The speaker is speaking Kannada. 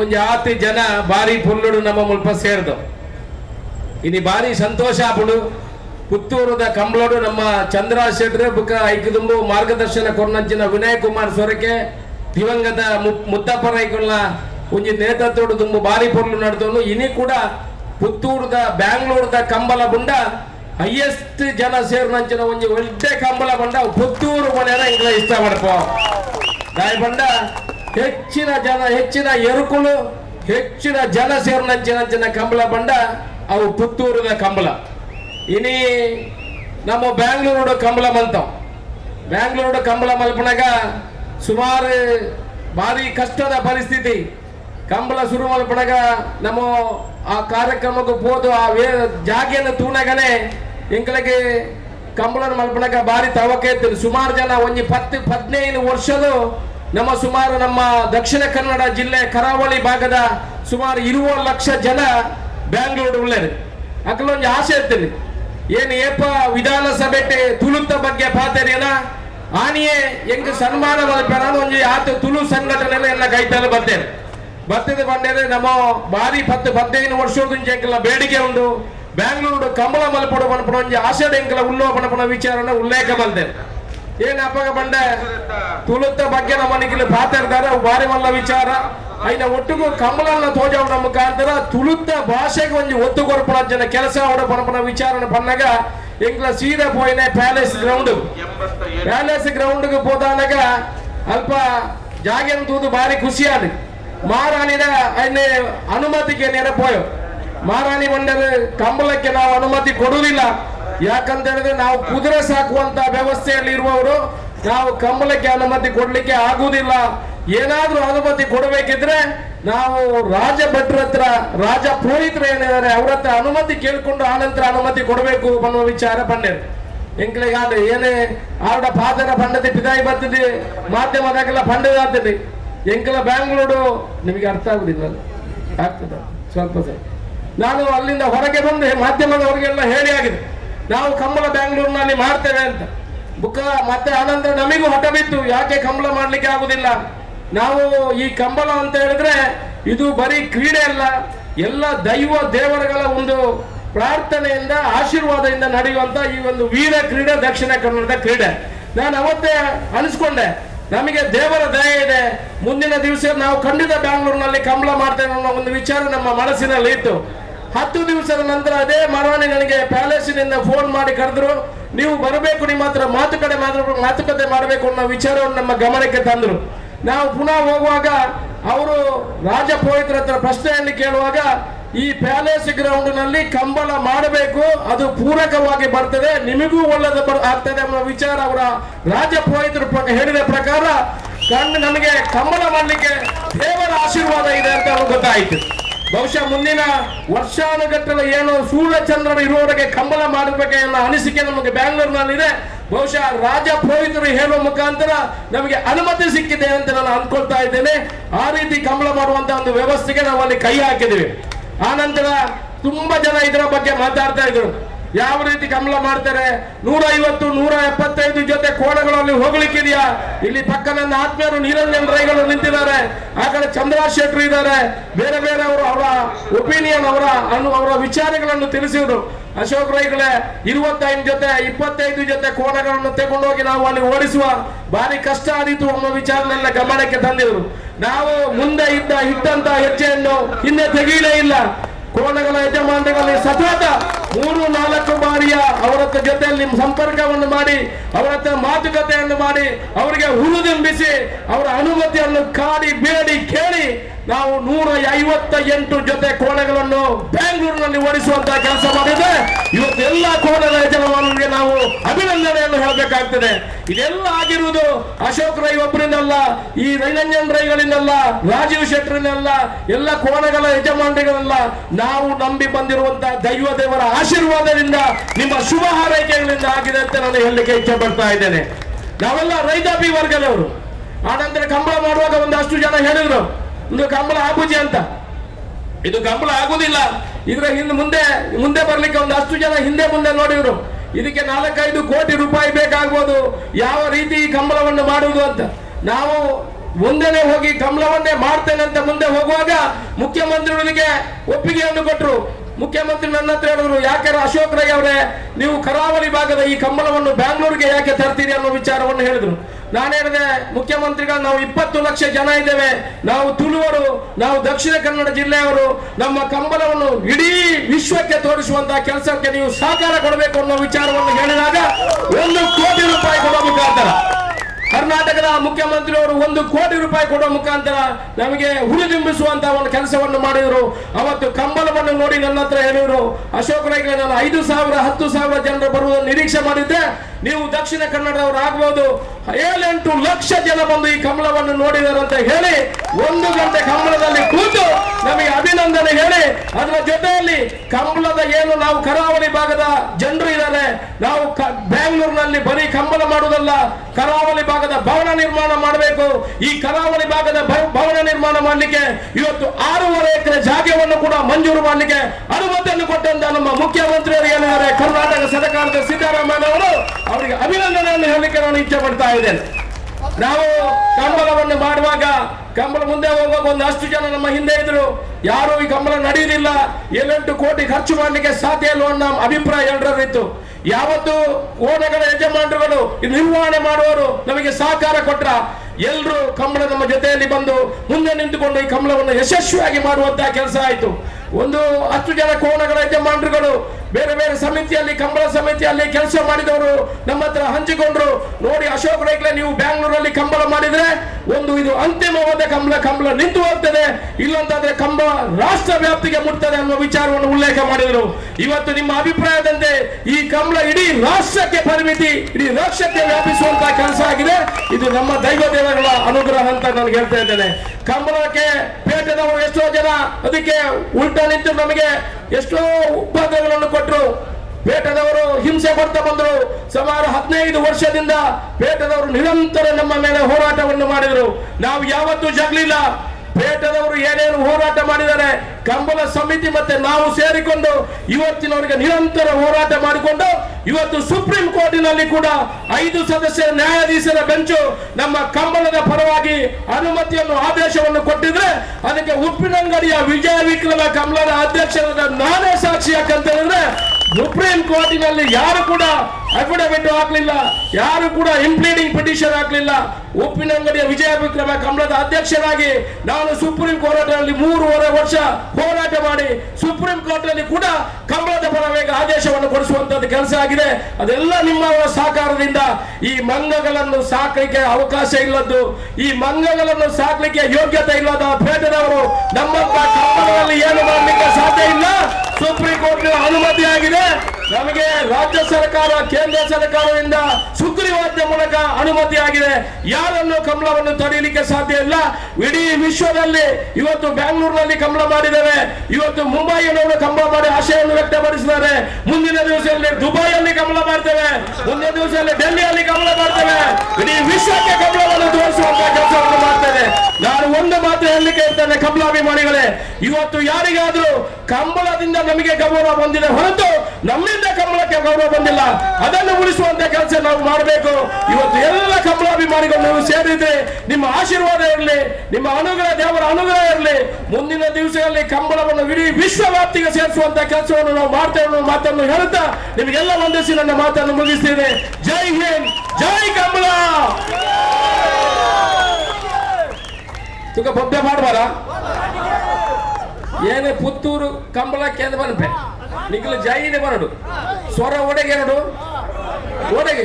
ಒಂಜಿ ಆತಿ ಜನ ಬಾರಿ ಪುಲ್ಲುಡು ನಮ್ಮ ಮುಲ್ಪ ಸೇರ್ದು. ಇನಿ ಬಾರಿ ಸಂತೋಷ ಆಪುಡು ಪುತ್ತೂರದ ಕಂಬಳೋಡು ನಮ್ಮ ಚಂದ್ರ ಶೆಟ್ರೆ ಬುಕ್ಕ ಐಕದುಂಬು ಮಾರ್ಗದರ್ಶನ ಕೊರ್ನಂಚಿನ ವಿನಯ್ ಕುಮಾರ್ ಸೊರಕೆ, ದಿವಂಗತ ಮುತ್ತಪ್ಪ ರೈಕುಲ್ನ ಒಂಜಿ ನೇತೃತ್ವಡು ದುಂಬು ಬಾರಿ ಪೊರ್ಲು ನಡೆದವನು ಇನಿ ಕೂಡ ಪುತ್ತೂರದ, ಬ್ಯಾಂಗ್ಳೂರ್ದ ಕಂಬಲ ಬುಂಡ ಹೈಯೆಸ್ಟ್ ಜನ ಸೇರ್ನಂಚಿನ ಒಂಜಿ ಒಳ್ಳೆ ಕಂಬಲ ಬಂಡ ಪುತ್ತೂರು ಮನೆಯನ್ನ ಇಂಗ್ಲ ಇಷ್ಟ ಮಾಡ್ಕೋ ದಾಯ ಬಂಡ. ಹೆಚ್ಚಿನ ಜನ, ಹೆಚ್ಚಿನ ಎರುಕುಳು ಹೆಚ್ಚಿನ ಜನ ಸೇರ್ನಂಚಿನಂಚಿನ ಕಂಬಳ ಬಂಡ ಅವು ಪುತ್ತೂರಿನ ಕಂಬಳ. ಇನಿ ನಮ್ಮ ಬ್ಯಾಂಗ್ಳೂರು ಕಂಬಳ ಮಲ್ತಾವ್. ಬ್ಯಾಂಗ್ಳೂರು ಕಂಬಳ ಮಲ್ಪನಾಗ ಸುಮಾರು ಭಾರಿ ಕಷ್ಟದ ಪರಿಸ್ಥಿತಿ. ಕಂಬಳ ಶುರು ಮಲ್ಪನಾಗ ನಮ್ಮ ಆ ಕಾರ್ಯಕ್ರಮಕ್ಕೆ ಹೋದು ಆ ವೇ ಜಾಗೆಯನ್ನು ತೂಣಗನೆ ಎಂಕಲಿಗೆ ಕಂಬಳನ ಮಲ್ಪನಾಗ ಭಾರಿ ತವಕೆ ಸುಮಾರು ಜನ ಒಂಜಿ ಪತ್ತು ಹದಿನೈದು ವರ್ಷದ ನಮ್ಮ ಸುಮಾರು ನಮ್ಮ ದಕ್ಷಿಣ ಕನ್ನಡ ಜಿಲ್ಲೆ ಕರಾವಳಿ ಭಾಗದ ಸುಮಾರು ಇರುವ ಲಕ್ಷ ಜನ ಬ್ಯಾಂಗ್ಳೂರು ಉಳ್ಳೇರಿ ಅಕ್ಕಲೊಂದು ಆಸೆ ಇರ್ತೀನಿ ಏನು ಏಪ ವಿಧಾನಸಭೆ ತುಳುತ ಬಗ್ಗೆ ಪಾತೇರಿಯನ ಆನಿಯೇ ಹೆಂಗ ಸನ್ಮಾನ ಒಂಜಿ ಆತ ತುಳು ಸಂಘಟನೆ ಎಲ್ಲ ಕೈತಲ್ಲಿ ಬರ್ತೇನೆ. ಬರ್ತದೆ ಬಂದರೆ ನಮ್ಮ ಬಾರಿ ಪತ್ತು ಹದಿನೈದು ವರ್ಷದ ಎಂಕಲ ಬೇಡಿಕೆ ಉಂಟು. ಬ್ಯಾಂಗ್ಳೂರು ಕಂಬಳ ಮಲ್ಪಡು ಪನ್ಪಡ ಒಂಜಿ ಆಸೆ ಎಂಕಲ ವಿಚಾರನ ಉಲ್ಲೇಖ ಮಲ್ತೇನೆ. ಏನ್ ಅಪ್ಪಗ ತುಳುತ್ತ ತುಳುತ ಬಗ್ಗೆ ನಮ್ಮ ನಿಖಿಲ್ ಪಾತಿರ್ತಾರೆ ಅವು ಬಾರಿ ಮಲ್ಲ ವಿಚಾರ. ಐನ ಒಟ್ಟಿಗೂ ಕಂಬಳನ ತೋಜವನ ಮುಖಾಂತರ ತುಳುತ ಭಾಷೆಗೆ ಒಂದು ಒತ್ತು ಕೊರ್ಪಣ ಜನ ಕೆಲಸ ಅವಡ ಪಣಪಣ ವಿಚಾರನ ಪನ್ನಗ ಎಂಗ್ಲ ಸೀದಾ ಪೋಯಿನ ಪ್ಯಾಲೇಸ್ ಗ್ರೌಂಡ್ ಪ್ಯಾಲೇಸ್ ಗ್ರೌಂಡ್ಗೆ ಹೋದಾನಾಗ ಅಲ್ಪ ಜಾಗೆನ್ ತೂದು ಬಾರಿ ಖುಷಿಯಾದ. ಮಾರಾಣಿನ ಐನೆ ಅನುಮತಿಗೆ ಪೋಯೆ ಮಾರಾಣಿ ಮಂಡಲ ಕಂಬಳಕ್ಕೆ ನಾವು ಅನುಮತಿ ಕೊಡುವುದಿಲ್ಲ. ಯಾಕಂತ ಹೇಳಿದ್ರೆ ನಾವು ಕುದುರೆ ಸಾಕುವಂತ ವ್ಯವಸ್ಥೆಯಲ್ಲಿ ಇರುವವರು ನಾವು ಕಂಬಳಕ್ಕೆ ಅನುಮತಿ ಕೊಡ್ಲಿಕ್ಕೆ ಆಗುವುದಿಲ್ಲ. ಏನಾದ್ರೂ ಅನುಮತಿ ಕೊಡಬೇಕಿದ್ರೆ ನಾವು ರಾಜ ಭಟ್ರ ಹತ್ರ, ರಾಜ ಪುರೋಹಿತರು ಏನಿದ್ದಾರೆ, ಅವ್ರ ಹತ್ರ ಅನುಮತಿ ಕೇಳ್ಕೊಂಡು ಆನಂತರ ಅನುಮತಿ ಕೊಡಬೇಕು ಅನ್ನೋ ವಿಚಾರ ಬಂದಿದೆ ಎಂಕ್ಲೆಗಾದ ಏನೇ ಅವರ ಪಾದರ ಪಂಡತಿ ಪಿದಾಯಿ ಬರ್ತದೆ ಮಾಧ್ಯಮದಾಗೆಲ್ಲ ಪಂಡದ ಆಗ್ತದೆ ಎಂಕಲ ಬ್ಯಾಂಗ್ಳೂರು, ನಿಮಗೆ ಅರ್ಥ ಆಗುದಿಲ್ಲ ಆಗ್ತದ. ಸ್ವಲ್ಪ ನಾನು ಅಲ್ಲಿಂದ ಹೊರಗೆ ಬಂದು ಮಾಧ್ಯಮದವರಿಗೆಲ್ಲ ಹೇಳಿ ಆಗಿದೆ. ನಾವು ಕಂಬಳ ಬ್ಯಾಂಗ್ಳೂರಿನಲ್ಲಿ ಮಾಡ್ತೇವೆ ಅಂತ. ಬುಕ್ಕ ಮತ್ತೆ ಆನಂದ ನಮಗೂ ಹಠ ಬಿತ್ತು, ಯಾಕೆ ಕಂಬಳ ಮಾಡ್ಲಿಕ್ಕೆ ಆಗುದಿಲ್ಲ? ನಾವು ಈ ಕಂಬಳ ಅಂತ ಹೇಳಿದ್ರೆ ಇದು ಬರೀ ಕ್ರೀಡೆ ಅಲ್ಲ, ಎಲ್ಲ ದೈವ ದೇವರುಗಳ ಒಂದು ಪ್ರಾರ್ಥನೆಯಿಂದ, ಆಶೀರ್ವಾದದಿಂದ ನಡೆಯುವಂತ ಈ ಒಂದು ವೀರ ಕ್ರೀಡೆ, ದಕ್ಷಿಣ ಕನ್ನಡದ ಕ್ರೀಡೆ. ನಾನು ಅವತ್ತೇ ಅನಿಸ್ಕೊಂಡೆ, ನಮಗೆ ದೇವರ ದಯ ಇದೆ, ಮುಂದಿನ ದಿವಸ ನಾವು ಖಂಡಿತ ಬ್ಯಾಂಗ್ಳೂರಿನಲ್ಲಿ ಕಂಬಳ ಮಾಡ್ತೇವೆ ಅನ್ನೋ ಒಂದು ವಿಚಾರ ನಮ್ಮ ಮನಸ್ಸಿನಲ್ಲಿ ಇತ್ತು. ಹತ್ತು ದಿವಸದ ನಂತರ ಅದೇ ಮರವಾಣಿ ನನಗೆ ಪ್ಯಾಲೇಸಿನಿಂದ ಫೋನ್ ಮಾಡಿ ಕರೆದ್ರು, ನೀವು ಬರಬೇಕು, ನಿಮ್ಮ ಹತ್ರ ಮಾತುಕತೆ ಮಾತುಕತೆ ಮಾಡಬೇಕು ಅನ್ನೋ ವಿಚಾರವನ್ನು ನಮ್ಮ ಗಮನಕ್ಕೆ ತಂದರು. ನಾವು ಪುನಃ ಹೋಗುವಾಗ ಅವರು ರಾಜ ಪೋಯಿತ್ರ ಹತ್ರ ಪ್ರಶ್ನೆಯನ್ನು ಕೇಳುವಾಗ, ಈ ಪ್ಯಾಲೇಸ್ ಗ್ರೌಂಡ್ನಲ್ಲಿ ಕಂಬಳ ಮಾಡಬೇಕು, ಅದು ಪೂರಕವಾಗಿ ಬರ್ತದೆ, ನಿಮಗೂ ಒಳ್ಳೆದು ಆಗ್ತದೆ ಅನ್ನೋ ವಿಚಾರ ಅವರ ರಾಜ ಪೋಯಿತ್ರ ಹೇಳಿದ ಪ್ರಕಾರ ನನಗೆ ಕಂಬಳ ಮಾಡಲಿಕ್ಕೆ ದೇವರ ಆಶೀರ್ವಾದ ಇದೆ ಅಂತ ಗೊತ್ತಾಯಿತು. ಬಹುಶಃ ಮುಂದಿನ ವರ್ಷಾನುಗಟ್ಟಲೆ ಏನು ಸೂರ್ಯಚಂದ್ರನ ಇರುವವರೆಗೆ ಕಂಬಳ ಮಾಡಬೇಕೆ ಅನಿಸಿಕೆ ನಮಗೆ ಬ್ಯಾಂಗ್ಳೂರಿನಲ್ಲಿದೆ. ಬಹುಶಃ ರಾಜ ಪುರೋಹಿತರು ಹೇಳುವ ಮುಖಾಂತರ ನಮಗೆ ಅನುಮತಿ ಸಿಕ್ಕಿದೆ ಅಂತ ನಾನು ಅನ್ಕೊಳ್ತಾ ಇದ್ದೇನೆ. ಆ ರೀತಿ ಕಂಬಳ ಮಾಡುವಂತ ಒಂದು ವ್ಯವಸ್ಥೆಗೆ ನಾವು ಅಲ್ಲಿ ಕೈ ಹಾಕಿದ್ದೀವಿ. ಆ ನಂತರ ತುಂಬಾ ಜನ ಇದರ ಬಗ್ಗೆ ಮಾತಾಡ್ತಾ ಇದ್ರು. ಯಾವ ರೀತಿ ಗಮನ ಮಾಡ್ತಾರೆ? ನೂರ ಐವತ್ತು ನೂರ ಎಪ್ಪತ್ತೈದು ಜೊತೆ ಕೋಣಗಳಲ್ಲಿ ಹೋಗ್ಲಿಕ್ಕಿದೆಯಾ? ಇಲ್ಲಿ ಪಕ್ಕ ನನ್ನ ಆತ್ಮೀಯರು ನೀರಂಜನ್ ರೈಗಳು ನಿಂತಿದ್ದಾರೆ. ಆ ಕಡೆ ಚಂದ್ರಶೇಖರ್ ಇದ್ದಾರೆ. ಬೇರೆ ಬೇರೆ ಅವರು ಅವರ ಒಪಿನಿಯನ್, ಅವರ ಅವರ ವಿಚಾರಗಳನ್ನು ತಿಳಿಸಿದ್ರು. ಅಶೋಕ್ ರೈಗಳೇ, ಇರುವತ್ತೈದು ಜೊತೆ, ಇಪ್ಪತ್ತೈದು ಜೊತೆ ಕೋಣಗಳನ್ನು ತಗೊಂಡೋಗಿ ನಾವು ಅಲ್ಲಿ ಓಡಿಸುವ ಭಾರಿ ಕಷ್ಟ ಆದೀತು ಅನ್ನೋ ವಿಚಾರನೆಲ್ಲ ಗಮನಕ್ಕೆ ತಂದಿದ್ರು. ನಾವು ಮುಂದೆ ಇದ್ದ ಇಟ್ಟಂತ ಹೆಜ್ಜೆಯನ್ನು ಹಿಂದೆ ತೆಗೆಯಲೇ ಇಲ್ಲ. ಕೋಣಗಳ ಯಜಮಾನರಲ್ಲಿ ಸತತ ಮೂರು ನಾಲ್ಕು ಬಾರಿಯ ಅವರ ಜೊತೆಯಲ್ಲಿ ಸಂಪರ್ಕವನ್ನು ಮಾಡಿ, ಅವರ ಮಾತುಕತೆಯನ್ನು ಮಾಡಿ, ಅವರಿಗೆ ಹುಳುದಿಂಬಿಸಿ, ಅವರ ಅನುಮತಿಯನ್ನು ಕಾಡಿ, ಬೇಡಿ, ಕೇಳಿ ನಾವು ನೂರ ಐವತ್ತ ಎಂಟು ಜೊತೆ ಕೋಣೆಗಳನ್ನು ಬೆಂಗಳೂರಿನಲ್ಲಿ ಓಡಿಸುವಂತಹ ಕೆಲಸ ಮಾಡಿದೆ ಇವತ್ತು ಎಲ್ಲ ಕೋಣೆಗಳ ಯಜಮಾನರಿಗೆ ನಾವು ಅಭಿನಂದನೆಯನ್ನು ಹೇಳಬೇಕಾಗ್ತದೆ. ಇದೆಲ್ಲ ಆಗಿರುವುದು ಅಶೋಕ್ ರೈ ಒಬ್ಬರಿಂದಲ್ಲ, ಈ ರೈನಂಜನ್ ರೈಗಳಿಂದಲ್ಲ, ರಾಜೀವ್ ಶೆಟ್ಟರಿಂದಲ್ಲ, ಎಲ್ಲ ಕೋಣೆಗಳ ಯಜಮಾನರಿಗಳಲ್ಲ. ನಾವು ನಂಬಿ ಬಂದಿರುವಂತಹ ದೈವ ದೇವರ ಆಶೀರ್ವಾದದಿಂದ ನಿಮ್ಮ ಶುಭ ಹಾರೈಕೆಗಳಿಂದ ಆಗಿದೆ ಅಂತ ನಾನು ಹೇಳಲಿಕ್ಕೆ ಇಚ್ಛೆ ಪಡ್ತಾ ಇದ್ದೇನೆ. ನಾವೆಲ್ಲ ರೈತಾಪಿ ವರ್ಗದವರು. ಆನಂತರ ಕಂಬಳ ಮಾಡುವಾಗ ಒಂದಷ್ಟು ಜನ ಹೇಳಿದ್ರು. ಒಂದು ಕಂಬಳ ಆಬೂಜಿ ಅಂತ. ಇದು ಕಂಬಳ ಆಗುದಿಲ್ಲ. ಇದರ ಹಿಂದೆ ಮುಂದೆ ಮುಂದೆ ಬರ್ಲಿಕ್ಕೆ ಒಂದಷ್ಟು ಜನ ಹಿಂದೆ ಮುಂದೆ ನೋಡಿದ್ರು. ಇದಕ್ಕೆ ನಾಲ್ಕೈದು ಕೋಟಿ ರೂಪಾಯಿ ಬೇಕಾಗ್ಬೋದು. ಯಾವ ರೀತಿ ಈ ಕಂಬಳವನ್ನು ಮಾಡುವುದು ಅಂತ. ನಾವು ಮುಂದೆನೆ ಹೋಗಿ ಕಂಬಳವನ್ನೇ ಮಾಡ್ತೇನೆ ಅಂತ ಮುಂದೆ ಹೋಗುವಾಗ ಮುಖ್ಯಮಂತ್ರಿಗಳಿಗೆ ಒಪ್ಪಿಗೆಯನ್ನು ಕೊಟ್ಟರು ಮುಖ್ಯಮಂತ್ರಿ ನನ್ನ ಹತ್ರ ಹೇಳಿದ್ರು, ಯಾಕೆ ಅಶೋಕ್ ರೈ ಅವರೇ, ನೀವು ಕರಾವಳಿ ಭಾಗದ ಈ ಕಂಬಳವನ್ನು ಬ್ಯಾಂಗ್ಳೂರಿಗೆ ಯಾಕೆ ತರ್ತೀರಿ ಅನ್ನೋ ವಿಚಾರವನ್ನು ಹೇಳಿದ್ರು. ನಾನು ಹೇಳಿದೆ, ಮುಖ್ಯಮಂತ್ರಿಗಳು, ನಾವು ಇಪ್ಪತ್ತು ಲಕ್ಷ ಜನ ಇದ್ದೇವೆ. ನಾವು ತುಳುವರು, ನಾವು ದಕ್ಷಿಣ ಕನ್ನಡ ಜಿಲ್ಲೆಯವರು, ನಮ್ಮ ಕಂಬಲವನ್ನು ಇಡೀ ವಿಶ್ವಕ್ಕೆ ತೋರಿಸುವಂತಹ ಕೆಲಸಕ್ಕೆ ನೀವು ಸಹಕಾರ ಕೊಡಬೇಕು ಅನ್ನೋ ವಿಚಾರವನ್ನು ಹೇಳಿದಾಗ ಒಂದು ಕೋಟಿ ರೂಪಾಯಿ ಕೊಡೋ ಮುಖಾಂತರ. ಕರ್ನಾಟಕದ ಮುಖ್ಯಮಂತ್ರಿಯವರು ಒಂದು ಕೋಟಿ ರೂಪಾಯಿ ಕೊಡುವ ಮುಖಾಂತರ ನಮಗೆ ಹುರಿದುಂಬಿಸುವಂತಹ ಒಂದು ಕೆಲಸವನ್ನು ಮಾಡಿದರು. ಅವತ್ತು ಕಂಬಳವನ್ನು ನೋಡಿ ನನ್ನ ಹತ್ರ ಹೇಳಿದ್ರು ಅಶೋಕ್ ರೈಗೆ ನಾನು ಐದು ಸಾವಿರ, ಹತ್ತು ಸಾವಿರ ಜನರು ಬರುವುದನ್ನು ನಿರೀಕ್ಷೆ ಮಾಡಿದ್ದೆ. ನೀವು ದಕ್ಷಿಣ ಕನ್ನಡದವರು ಆಗ್ಬಹುದು ಏಳೆಂಟು ಲಕ್ಷ ಜನ ಬಂದು ಈ ಕಮಲವನ್ನು ನೋಡಿದರು ಅಂತ ಹೇಳಿ, ಒಂದು ಗಂಟೆ ಕಮಲದಲ್ಲಿ ಕೂತು ನಮಗೆ ಅಭಿನಂದನೆ ಹೇಳಿ, ಅದರ ಜೊತೆಯಲ್ಲಿ ಕಮಲದ ಏನು ನಾವು ಕರಾವಳಿ ಭಾಗದ ಇದ್ದಾರೆ ನಾವು ಬ್ಯಾಂಗ್ಳೂರಿನಲ್ಲಿ ಬರೀ ಕಂಬಳ ಮಾಡುವುದಲ್ಲ, ಕರಾವಳಿ ಭಾಗದ ಭವನ ನಿರ್ಮಾಣ ಮಾಡಬೇಕು. ಈ ಕರಾವಳಿ ಭಾಗದ ಭವ- ಭವನ ನಿರ್ಮಾಣ ಮಾಡಲಿಕ್ಕೆ ಇವತ್ತು ಆರೂವರೆ ಎಕರೆ ಜಾಗವನ್ನು ಕೂಡ ಮಂಜೂರು ಮಾಡಲಿಕ್ಕೆ ಅನುಮತಿಯನ್ನು ಕೊಟ್ಟಂತ ನಮ್ಮ ಮುಖ್ಯಮಂತ್ರಿಯವರು ಏನಿದ್ದಾರೆ ಕರ್ನಾಟಕ ಸರ್ಕಾರದ ಸಿದ್ದರಾಮಯ್ಯ ಅವರು. ಅವರಿಗೆ ಅಭಿನಂದನೆಯನ್ನು ಹೇಳಲಿಕ್ಕೆ ನಾನು ಇಚ್ಛೆ ಪಡ್ತಾ ಇದ್ದೇನೆ. ನಾವು ಕಂಬಳವನ್ನು ಮಾಡುವಾಗ, ಕಂಬಳ ಮುಂದೆ ಹೋಗುವಾಗ ಒಂದು ಅಷ್ಟು ಜನ ನಮ್ಮ ಹಿಂದೆ ಇದ್ರು. ಯಾರು ಈ ಕಂಬಳ ನಡೆಯುವುದಿಲ್ಲ. ಏಳೆಂಟು ಕೋಟಿ ಖರ್ಚು ಮಾಡಲಿಕ್ಕೆ ಸಾಧ್ಯ ಅನ್ನೋ ಅಭಿಪ್ರಾಯ ಎಲ್ಲರಿತ್ತು ಯಾವತ್ತು ಕೋಣಗಳ ಯಜಮಾನರುಗಳು ನಿರ್ವಹಣೆ ಮಾಡುವವರು ನಮಗೆ ಸಹಕಾರ ಕೊಟ್ರ ಎಲ್ಲರೂ ಕಂಬಳ ನಮ್ಮ ಜೊತೆಯಲ್ಲಿ ಬಂದು ಮುಂದೆ ನಿಂತುಕೊಂಡು ಈ ಕಂಬಳವನ್ನು ಯಶಸ್ವಿಯಾಗಿ ಮಾಡುವಂತಹ ಕೆಲಸ ಆಯಿತು. ಒಂದು ಹತ್ತು ಜನ ಕೋಣಗಳ ಯಜಮಾನರುಗಳು ಬೇರೆ ಬೇರೆ ಸಮಿತಿಯಲ್ಲಿ, ಕಂಬಳ ಸಮಿತಿಯಲ್ಲಿ ಕೆಲಸ ಮಾಡಿದವರು ನಮ್ಮ ಹತ್ರ ಹಂಚಿಕೊಂಡ್ರು. ನೋಡಿ ಅಶೋಕ್ ರೈಕ್ಲೆ ನೀವು ಬ್ಯಾಂಗ್ಳೂರಲ್ಲಿ ಕಂಬಳ ಮಾಡಿದ್ರೆ ಒಂದು ಇದು ಅಂತಿಮವಾದ ಕಂಬಳ ಕಂಬಳ ನಿಂತು ಹೋಗ್ತದೆ. ಇಲ್ಲೊಂದಾದ್ರೆ ಕಂಬಳ ರಾಷ್ಟ್ರ ವ್ಯಾಪ್ತಿಗೆ ಮುಟ್ತದೆ ಅನ್ನೋ ವಿಚಾರವನ್ನು ಉಲ್ಲೇಖ ಮಾಡಿದರು. ಇವತ್ತು ನಿಮ್ಮ ಅಭಿಪ್ರಾಯದಂತೆ ಈ ಕಂಬಳ ಇಡೀ ರಾಷ್ಟ್ರಕ್ಕೆ ಪರಿಮಿತಿ, ಇಡೀ ರಾಷ್ಟ್ರಕ್ಕೆ ವ್ಯಾಪಿಸುವಂತಹ ಕೆಲಸ ಆಗಿದೆ. ಇದು ನಮ್ಮ ದೈವ ದೇವಗಳ ಅನುಗ್ರಹ ಅಂತ ನಾನು ಹೇಳ್ತಾ ಇದ್ದೇನೆ. ಕಂಬಳಕ್ಕೆ ಪೇಟೆದವರು ಎಷ್ಟೋ ಜನ ಅದಕ್ಕೆ ಉಲ್ಟಾ ನಿಂತು ನಮಗೆ ಎಷ್ಟೋ ಉಪದ್ರವಗಳನ್ನು ಪೇಟದವರು ಹಿಂಸೆ ಕೊಡ್ತಾ ಬಂದರು. ಸುಮಾರು ಹದಿನೈದು ವರ್ಷದಿಂದ ಪೇಟದವರು ನಿರಂತರ ನಮ್ಮ ಮೇಲೆ ಹೋರಾಟವನ್ನು ಮಾಡಿದರು. ನಾವು ಯಾವತ್ತೂ ಜಗಲಿಲ್ಲ. ಪೇಟದವರು ಏನೇನು ಹೋರಾಟ ಮಾಡಿದ್ದಾರೆ ಕಂಬಳ ಸಮಿತಿ ಮತ್ತೆ ನಾವು ಸೇರಿಕೊಂಡು ಇವತ್ತಿನವರಿಗೆ ನಿರಂತರ ಹೋರಾಟ ಮಾಡಿಕೊಂಡು ಇವತ್ತು ಸುಪ್ರೀಂ ಕೋರ್ಟಿನಲ್ಲಿ ಕೂಡ ಐದು ಸದಸ್ಯರ ನ್ಯಾಯಾಧೀಶರ ಬೆಂಚು ನಮ್ಮ ಕಂಬಳದ ಪರವಾಗಿ ಅನುಮತಿಯನ್ನು ಆದೇಶವನ್ನು ಕೊಟ್ಟಿದ್ರೆ ಅದಕ್ಕೆ ಉಪ್ಪಿನಂಗಡಿಯ ವಿಜಯ ವಿಕ್ರಮ ಕಂಬಳದ ಅಧ್ಯಕ್ಷರಾದ ನಾನೇ ಸಾಕ್ಷಿ ಯಾಕಂತ ಹೇಳಿದ್ರೆ ಸುಪ್ರೀಂ ಕೋರ್ಟಿನಲ್ಲಿ ಯಾರು ಕೂಡ ಅಫಿಡವಿಟ್ ಹಾಕಲಿಲ್ಲ, ಯಾರು ಕೂಡ ಇಂಪ್ಲೀಡಿಂಗ್ ಪಿಟಿಷನ್ ಹಾಕ್ಲಿಲ್ಲ. ಉಪ್ಪಿನಂಗಡಿಯ ವಿಜಯ ವಿಕ್ರಮ ಕಮಲದ ಅಧ್ಯಕ್ಷರಾಗಿ ನಾನು ಸುಪ್ರೀಂ ಕೋರ್ಟ್ನಲ್ಲಿ ಮೂರುವರೆ ವರ್ಷ ಹೋರಾಟ ಮಾಡಿ ಸುಪ್ರೀಂ ಕೋರ್ಟ್ ಅಲ್ಲಿ ಕೂಡ ಕಮಲದ ಪರವಾಗಿ ಆದೇಶವನ್ನು ಕೊಡಿಸುವಂತದ್ದು ಕೆಲಸ ಆಗಿದೆ. ಅದೆಲ್ಲ ನಿಮ್ಮ ಸಹಕಾರದಿಂದ ಈ ಮಂಗಗಳನ್ನು ಸಾಕಲಿಕ್ಕೆ ಅವಕಾಶ ಇಲ್ಲದ್ದು, ಈ ಮಂಗಗಳನ್ನು ಸಾಕಲಿಕ್ಕೆ ಯೋಗ್ಯತೆ ಇಲ್ಲದ ಪೇಟೆದವರು ನಮಗೆ ರಾಜ್ಯ ಸರ್ಕಾರ, ಕೇಂದ್ರ ಸರ್ಕಾರದಿಂದ ಸುಗ್ರೀವಾಜ್ಞೆ ಮೂಲಕ ಅನುಮತಿ ಆಗಿದೆ ಯಾರನ್ನು ಕಮಲವನ್ನು ತಡೆಯಲಿಕ್ಕೆ ಸಾಧ್ಯ ಇಲ್ಲ? ಇಡೀ ವಿಶ್ವದಲ್ಲಿ ಇವತ್ತು ಬೆಂಗಳೂರಿನಲ್ಲಿ ಕಮಲ ಮಾಡಿದ್ದೇವೆ ಇವತ್ತು ಮುಂಬೈನವರು ಕಂಬಳ ಮಾಡಿ ಆಶಯವನ್ನು ವ್ಯಕ್ತಪಡಿಸಿದ್ದಾರೆ. ಮುಂದಿನ ದಿವಸದಲ್ಲಿ ದುಬೈಯಲ್ಲಿ ಕಮಲ ಮಾಡ್ತೇವೆ. ಮುಂದಿನ ದಿವಸದಲ್ಲಿ ಡೆಲ್ಲಿಯಲ್ಲಿ ಕಮಲ ಮಾಡ್ತೇವೆ. ಇಡೀ ವಿಶ್ವಕ್ಕೆ ಕಮಲವನ್ನು ತೋರಿಸುವಂತಹ ಕೆಲಸವನ್ನು ಮಾಡ್ತೇವೆ. ನಾನು ಒಂದು ಮಾತು ಹೇಳಲಿಕ್ಕೆ ಇರ್ತೇನೆ, ಕಮಲಾಭಿಮಾನಿಗಳೇ. ಇವತ್ತು ಯಾರಿಗಾದರೂ ಕಂಬಳದಿಂದ ನಮಗೆ ಗೌರವ ಬಂದಿದೆ ಹೊರತು ನಮ್ಮಿಂದ ಕಂಬಳಕ್ಕೆ ಗೌರವ ಬಂದಿಲ್ಲ. ಅದನ್ನು ಉಳಿಸುವಂತ ಕೆಲಸ ನಾವು ಮಾಡಬೇಕು. ಇವತ್ತು ಎಲ್ಲ ಕಂಬಳಾಭಿಮಾನಿಗಳು ನೀವು ಸೇರಿದ್ರೆ ನಿಮ್ಮ ಆಶೀರ್ವಾದ ಇರಲಿ, ನಿಮ್ಮ ಅನುಗ್ರಹ, ದೇವರ ಅನುಗ್ರಹ ಇರಲಿ. ಮುಂದಿನ ದಿವಸಗಳಲ್ಲಿ ಕಂಬಳವನ್ನು ಇಡೀ ವಿಶ್ವ ವ್ಯಾಪ್ತಿಗೆ ಸೇರಿಸುವಂತ ಕೆಲಸವನ್ನು ನಾವು ಮಾಡ್ತೇವೆ ಮಾತನ್ನು ಹೇಳುತ್ತಾ ನಿಮಗೆಲ್ಲ ವಂದಿಸಿ ನನ್ನ ಮಾತನ್ನು ಮುಗಿಸ್ತೇನೆ ಜೈ ಹಿಂದ್, ಜೈ ಕಂಬಳ! ತುಕ ಪದ್ಯ ಮಾಡ್ಬಾರ? ಏನೇ ಪುತ್ತೂರು ಕಂಬಳ ಕೇಂದ್ರ ಬನ್ಪೆ ನಿಖಲು ಜೈನೆ ಬರಡು. ಸ್ವರ ಒಡೆಗೆ ಎರಡು. ಒಡೆಗೆ.